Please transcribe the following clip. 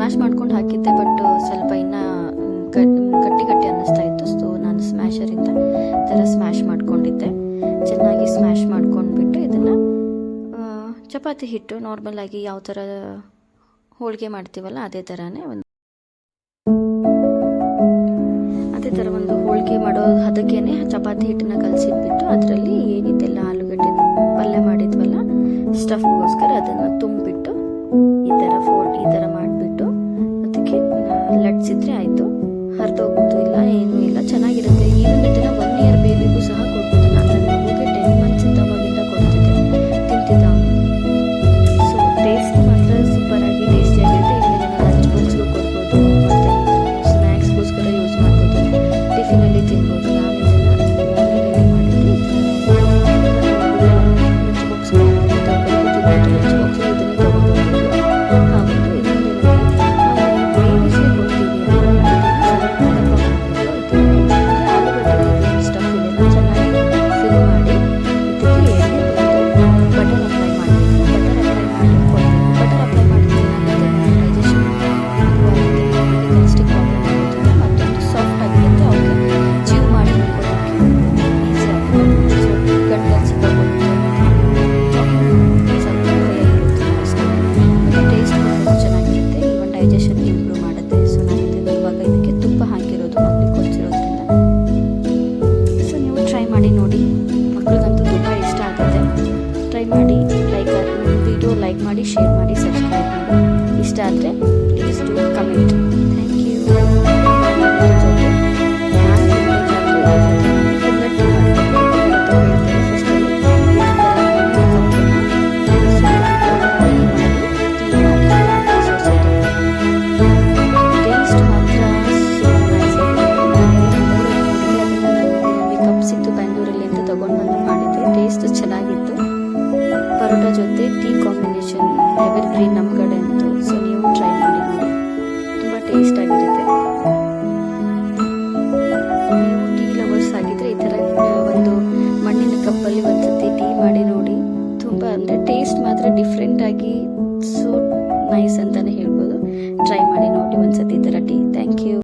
Smash ಮಾಡ್ಕೊಂಡು ಹಾಕಿದ್ದೆ but ಸ್ವಲ್ಪ ಇನ್ನೂ ಗಟ್ಟಿ ಗಟ್ಟಿ ಅನ್ನಿಸ್ತಾ ಇತ್ತು. ಸೊ ನಾನು ಸ್ಮ್ಯಾಶರಿಂದ ಈ ಥರ ಸ್ಮ್ಯಾಶ್ ಮಾಡ್ಕೊಂಡಿದ್ದೆ. ಚೆನ್ನಾಗಿ ಸ್ಮ್ಯಾಶ್ ಮಾಡ್ಕೊಂಡ್ಬಿಟ್ಟು ಇದನ್ನು ಚಪಾತಿ ಹಿಟ್ಟು ನಾರ್ಮಲಾಗಿ ಯಾವ ಥರ ಹೋಳಿಗೆ ಮಾಡ್ತೀವಲ್ಲ, ಅದೇ ಥರನೇ ಒಂದು ಅದೇ ಥರ ಒಂದು ಹೋಳಿಗೆ ಮಾಡೋ ಅದಕ್ಕೇನೆ ಚಪಾತಿ ಹಿಟ್ಟನ್ನ ಕಲಸಿಟ್ಬಿಟ್ಟು ಅದರಲ್ಲಿ ಏನಿದೆಲ್ಲ ಆಲೂಗಡ್ಡೆ ಪಲ್ಯ ಮಾಡಿದ್ವಲ್ಲ ಸ್ಟಫ್ಗೋಸ್ಕರ ಅದನ್ನು ತುಂಬಿಟ್ಟು ಈ ಥರ で是よ。ಪರೋಟ ಜೊತೆ ಟೀ ಕಾಂಬಿನೇಷನ್ ಎವರ್ ಗ್ರೀನ್ ನಮ್ಮ ಕಡೆ ಅಂತೂ. ಸೊ ನೀವು ಟ್ರೈ ಮಾಡಿ ನೋಡಿ. ತುಂಬ ಟೇಸ್ಟ್ ಆಗಿರುತ್ತೆ ನೀವು ಟೀ ಲವರ್ಸ್ ಆಗಿದ್ರೆ ಈ ಥರ ಒಂದು ಮಣ್ಣಿನ ಕಪ್ಪಲ್ಲಿ ಒಂದ್ಸತಿ ಟೀ ಮಾಡಿ ನೋಡಿ. ತುಂಬ ಅಂದರೆ ಟೇಸ್ಟ್ ಮಾತ್ರ ಡಿಫ್ರೆಂಟ್ ಆಗಿ ಸೊ ನೈಸ್ ಅಂತಲೇ ಹೇಳ್ಬೋದು. ಟ್ರೈ ಮಾಡಿ ನೋಡಿ ಒಂದ್ಸತಿ ಈ ಥರ ಟೀ ಥ್ಯಾಂಕ್ ಯು